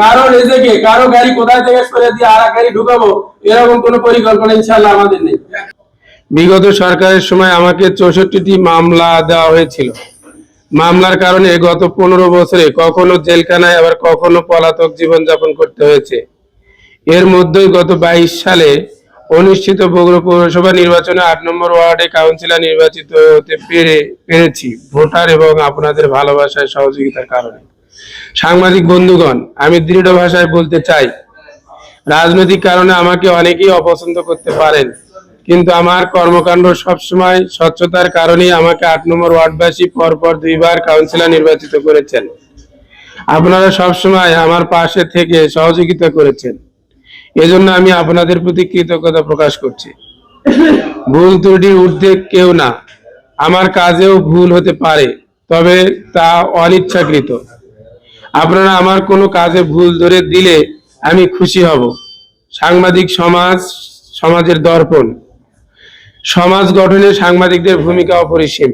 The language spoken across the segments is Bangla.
কারও রেজেকে কারও গাড়ি কোথায় থেকে সরে দিয়ে আর গাড়ি ঢুকাবো, এরকম কোনো পরিকল্পনা ইনশাল্লাহ আমাদের নেই। বিগত সরকারের সময় আমাকে চৌষট্টিটি মামলা দেওয়া হয়েছিল। মামলার কারণে গত পনেরো বছরে কখনো জেলখানায়, আবার কখনো পলাতক জীবনযাপন করতে হয়েছে। এর মধ্যেই গত বাইশ সালে অনুষ্ঠিত বগুড়া পৌরসভা নির্বাচনে আট নম্বর ওয়ার্ডে কাউন্সিলর নির্বাচিত হতে পেরে, পেরেছি। ভোটার এবং আপনাদের ভালোবাসায় সহযোগিতার কারণে। সাংবাদিক বন্ধুগণ, আমি দৃঢ় ভাষায় বলতে চাই, রাজনৈতিক কারণে আমাকে অনেকেই অপছন্দ করতে পারেন, কিন্তু আমার কর্মকাণ্ড সবসময় স্বচ্ছতার কারণেই আমাকে আট নম্বর ওয়ার্ডবাসী পরপর দুইবার কাউন্সিলর নির্বাচিত করেছেন। আপনারা সবসময় আমার পাশে থেকে সহযোগিতা করেছেন। এজন্য আমি আপনাদের প্রতি কৃতজ্ঞতা প্রকাশ করছি। ভুল ত্রুটির ঊর্ধ্বে কেউ না। আমার কাজেও ভুল হতে পারে, তবে তা অনিচ্ছাকৃত। আপনারা আমার কোনো কাজে ভুল ধরে দিলে আমি খুশি হব। সাংবাদিক সমাজ, সমাজের দর্পণ। সমাজ গঠনে সাংবাদিকদের ভূমিকা অপরিসীম।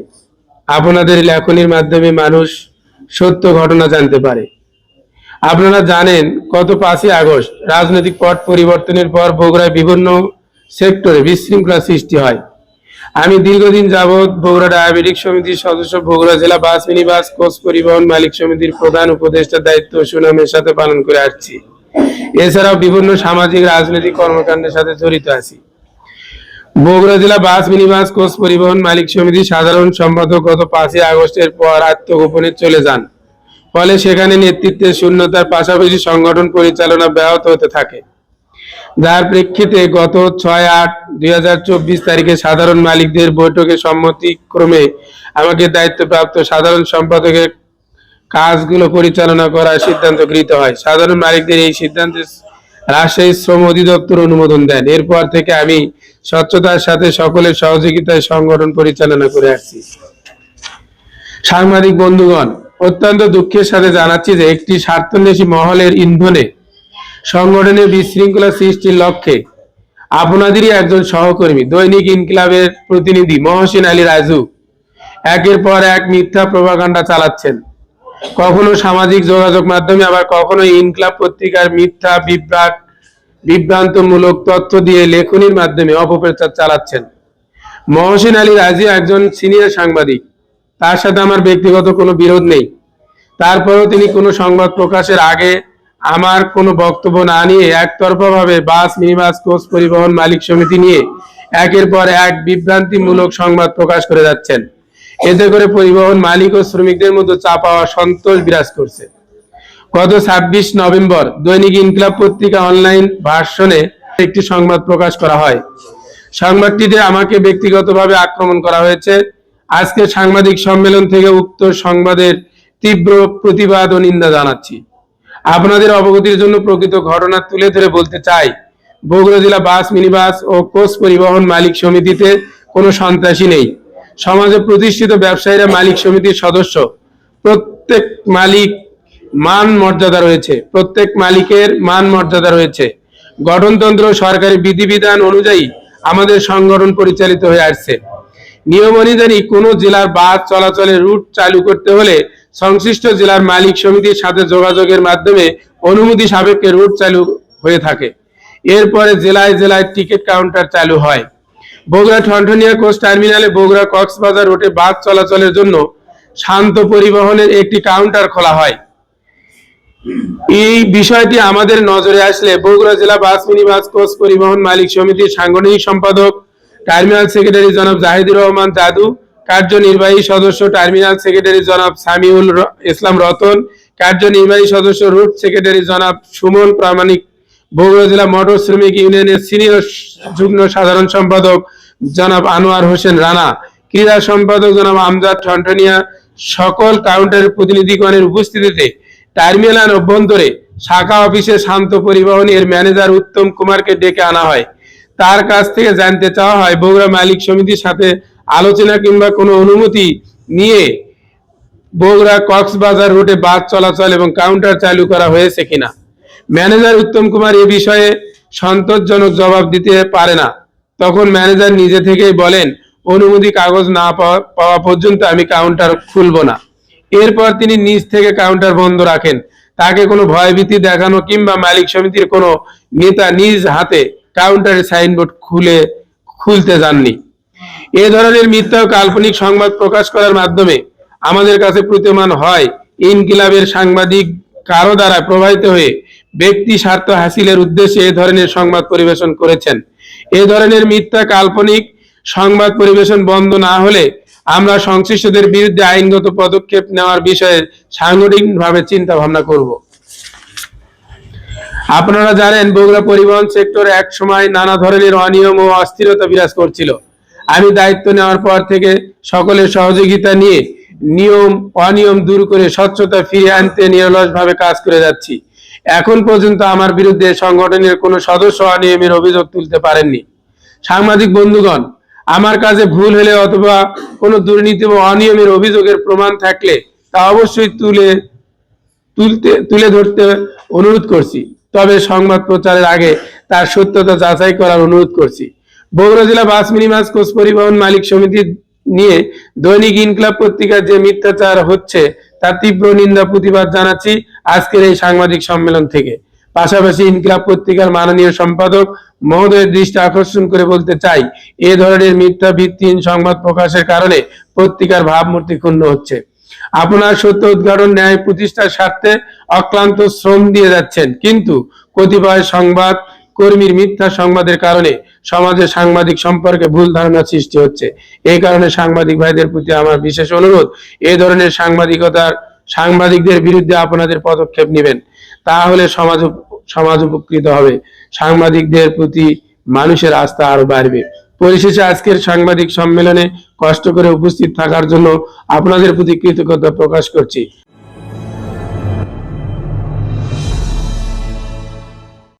আপনাদের লেখনির মাধ্যমে মানুষ সত্য ঘটনা জানতে পারে। আপনারা জানেন, গত পাঁচই আগস্ট রাজনৈতিক পট পরিবর্তনের পর বগুড়ায় বিভিন্ন সেক্টরে বিশৃঙ্খলা সৃষ্টি হয়। আমি দীর্ঘদিন যাবৎ বগুড়া ডায়াবেটিক সমিতির সদস্য, বগুড়া জেলা বাস মিনি বাস কোচ পরিবহন মালিক সমিতির প্রধান উপদেষ্টার দায়িত্ব সুনামের সাথে পালন করে আসছি। এছাড়াও বিভিন্ন সামাজিক, রাজনৈতিক কর্মকাণ্ডের সাথে জড়িত আছি। বগুড়া জেলা বাস মিনি বাস কোচ পরিবহন মালিক সমিতির সাধারণ সম্পাদক গত পাঁচই আগস্টের পর আত্মগোপনে চলে যান। ফলে সেখানে নেতৃত্বের শূন্যতার পাশাপাশি সংগঠন পরিচালনা ব্যাহত হতে থাকে। যার প্রেক্ষিতে গত ছয় আট দুই তারিখে সাধারণ মালিকদের বৈঠকে সম্মতিক্রমে আমাকে দায়িত্বপ্রাপ্ত সাধারণ সম্পাদকের কাজগুলো পরিচালনা করার সিদ্ধান্ত গৃহীত হয়। সাধারণ মালিকদের এই সিদ্ধান্তে রাজশাহী শ্রম অধিদপ্তর অনুমোদন দেন। এরপর থেকে আমি স্বচ্ছতার সাথে সকলের সহযোগিতায় সংগঠন পরিচালনা করে আসছি। সাংবাদিক বন্ধুগণ, অত্যন্ত দুঃখের সাথে জানাচ্ছি যে একটি স্বার্থন্বেষী মহলের ইন্ধনে সংগঠনের বিশৃঙ্খলা সৃষ্টির লক্ষ্যে আপনাদেরই একজন সহকর্মী, দৈনিক ইনকিলাবের প্রতিনিধি মহসিন আলী রাজু, একের পর এক মিথ্যা প্রভাকাণ্ডা চালাচ্ছেন। কখনো সামাজিক যোগাযোগ মাধ্যমে, আবার কখনো ইনকিলাব পত্রিকার মিথ্যা বিভ্রাট বিভ্রান্তমূলক তথ্য দিয়ে লেখনির মাধ্যমে অপপ্রচার চালাচ্ছেন। মহসিন আলী রাজি একজন সিনিয়র সাংবাদিক। তার সাথে আমার ব্যক্তিগত কোনো বিরোধ নেই। তারপরেও তিনি কোনো সংবাদ প্রকাশের আগে আমার কোনো বক্তব্য না নিয়ে একতরফা ভাবে বাস, মিনিবাস, কোচ পরিবহন, মালিক সমিতি নিয়ে একের পর এক বিভ্রান্তিমূলক সংবাদ প্রকাশ করে যাচ্ছেন। এতে করে পরিবহন মালিক ও শ্রমিকদের মধ্যে চাপা সন্তোষ বিরাজ করছে। গত ছাব্বিশ নভেম্বর দৈনিক ইনকিলাব পত্রিকা অনলাইন ভার্সনে একটি সংবাদ প্রকাশ করা হয়। সংবাদটিতে আমাকে ব্যক্তিগতভাবে আক্রমণ করা হয়েছে। আজকে সাংবাদিক সম্মেলন থেকে উক্ত সংবাদের তীব্র প্রতিবাদ ও নিন্দা জানাচ্ছি। আপনাদের অবগতির জন্য প্রকৃত ঘটনা তুলে ধরে বলতে চাই, বগুড়া জেলা বাস, মিনিবাস ও কোচ পরিবহন মালিক সমিতিতে কোনো সন্ত্রাসী নেই। সমাজে প্রতিষ্ঠিত ব্যবসায়ীরা মালিক সমিতির সদস্য। প্রত্যেক মালিক মান মর্যাদা রয়েছে। প্রত্যেক মালিকের মান মর্যাদা রয়েছে। গঠনতন্ত্র সরকারি বিধিবিধান অনুযায়ী আমাদের সংগঠন পরিচালিত হয়ে আসছে। নিয়ম অনুযায়ী কোনো জেলার বাস চলাচলের রুট চালু করতে হলে সংশ্লিষ্ট জেলার মালিক সমিতির সাথে যোগাযোগের মাধ্যমে অনুমতি সাপেক্ষে রুট চালু হয়ে থাকে। এরপরে জেলায় জেলায় টিকিট কাউন্টার চালু হয়। বগুড়া ঠনঠনিয়া কোচ টার্মিনালে বগুড়া কক্সবাজার রুটে বাস চলাচলের জন্য শান্ত পরিবহনের একটি কাউন্টার খোলা হয়। এই বিষয়টি আমাদের নজরে আসলে বগুড়া জেলা বাস মিনি বাস কোচ পরিবহন মালিক সমিতির সাংগঠনিক সম্পাদক, টার্মিনাল সেক্রেটারি জনাব জাহিদুর রহমান দাদু কার্যনির্বাহী সদস্য টার্মিনাল সেক্রেটারি জনাব সামিউল ইসলাম রতন, কার্যনির্বাহী সদস্য রুট সেক্রেটারি জনাব সুমন প্রামাণিক, বগুড়া জেলা মোটর শ্রমিক ইউনিয়নের সিনিয়র যুগ্ম সাধারণ সম্পাদক জনাব আনোয়ার হোসেন রানা, ক্রীড়া সম্পাদক জনাব আমজাদ ঠনঠনিয়া সকল কাউন্টারের প্রতিনিধিগণের উপস্থিতিতে টার্মিনাল অভ্যন্তরে শাখা অফিসে শান্ত পরিবহন এর ম্যানেজার উত্তম কুমারকে ডেকে আনা হয়। তার কাছ থেকে জানতে চাওয়া হয়, বগুড়া মালিক সমিতির সাথে আলোচনা কিংবা কোনো অনুমতি নিয়ে বগুড়া কক্সবাজার রুটে বাস চলাচল এবং কাউন্টার চালু করা হয়েছে কিনা? ম্যানেজার উত্তম কুমার এ বিষয়ে সন্তোষজনক জবাব দিতে পারে না। তখন ম্যানেজার নিজে থেকেই বলেন, অনুমতি কাগজ না পাওয়া পাওয়া পর্যন্ত আমি কাউন্টার খুলব না। এরপর তিনি নিজ থেকে কাউন্টার বন্ধ রাখেন। তাকে কোনো ভয়ভীতি দেখানো কিংবা মালিক সমিতির কোনো নেতা নিজ হাতে কাউন্টারের সাইনবোর্ড খুলে, খুলতে যাননি। এ ধরনের মিথ্যা ও কাল্পনিক সংবাদ প্রকাশ করার মাধ্যমে আমাদের কাছে প্রতীয়মান হয় ইনকিলাবের সাংবাদিক কারও দ্বারা প্রভাবিত হয়ে ব্যক্তি স্বার্থ হাসিলের উদ্দেশ্যে এ ধরনের সংবাদ পরিবেশন করেছেন। এ ধরনের মিথ্যা কাল্পনিক সংবাদ পরিবেশন বন্ধ না হলে আমরা সংশ্লিষ্টদের বিরুদ্ধে আইনগত পদক্ষেপ নেওয়ার বিষয়ে সাংগঠনিকভাবে চিন্তা ভাবনা করব। আপনারা জানেন, বগুড়া পরিবহন সেক্টরে এক সময় নানা ধরনের অনিয়ম ও অস্থিরতা বিরাজ করছিল। আমি দায়িত্ব নেওয়ার পর থেকে সকলের সহযোগিতা নিয়ে নিয়ম, অনিয়ম দূর করে স্বচ্ছতা ফিরিয়ে আনতে নিরলসভাবে কাজ করে যাচ্ছি। এখন পর্যন্ত আমার বিরুদ্ধে সংগঠনের কোনো সদস্য অনিয়মের অভিযোগ তুলতে পারেননি। সাংবাদিক বন্ধুগণ, আমার কাছে ভুল হলে অথবা কোনো দুর্নীতি বা অনিয়মের অভিযোগের প্রমাণ থাকলে তা অবশ্যই তুলে, তুলতে, তুলে ধরতে অনুরোধ করছি। তবে সংবাদ প্রচারের আগে তার সত্যতা যাচাই করার অনুরোধ করছি। বগুড়া জেলা বাস মিনিমাস কোচ পরিবহন মালিক সমিতি নিয়ে দৈনিক ইনকলাব পত্রিকার যে মিথ্যাচার হচ্ছে, তার তীব্র নিন্দা প্রতিবাদ জানাচ্ছি আজকের এই সাংবাদিক সম্মেলন থেকে। পাশাপাশি ইনকলাব পত্রিকার মাননীয় সম্পাদক মহোদয়ের দৃষ্টি আকর্ষণ করে বলতে চাই, এ ধরনের মিথ্যা ভিত্তিহীন সংবাদ প্রকাশের কারণে পত্রিকার ভাবমূর্তি ক্ষুণ্ণ হচ্ছে। আপনার সত্য উদ্ঘাটন ন্যায় প্রতিষ্ঠার স্বার্থে অক্লান্ত শ্রম দিয়ে যাচ্ছেন, কিন্তু কতিপয় সংবাদ কর্মীর মিথ্যা সংবাদের কারণে সমাজে সাংবাদিক সম্পর্কে ভুল ধারণা সৃষ্টি হচ্ছে। এই কারণে সাংবাদিক ভাইদের প্রতি আমার বিশেষ অনুরোধ এই ধরনের সাংবাদিকতার সাংবাদিকদের বিরুদ্ধে আপনাদের পদক্ষেপ নেবেন। তাহলে সমাজ সমাজ উপকৃত হবে। সাংবাদিকদের প্রতি মানুষের আস্থা আরও বাড়বে। পরিশেষে আজকের সাংবাদিক সম্মেলনে কষ্ট করে উপস্থিত থাকার জন্য আপনাদের প্রতি কৃতজ্ঞতা প্রকাশ করছি।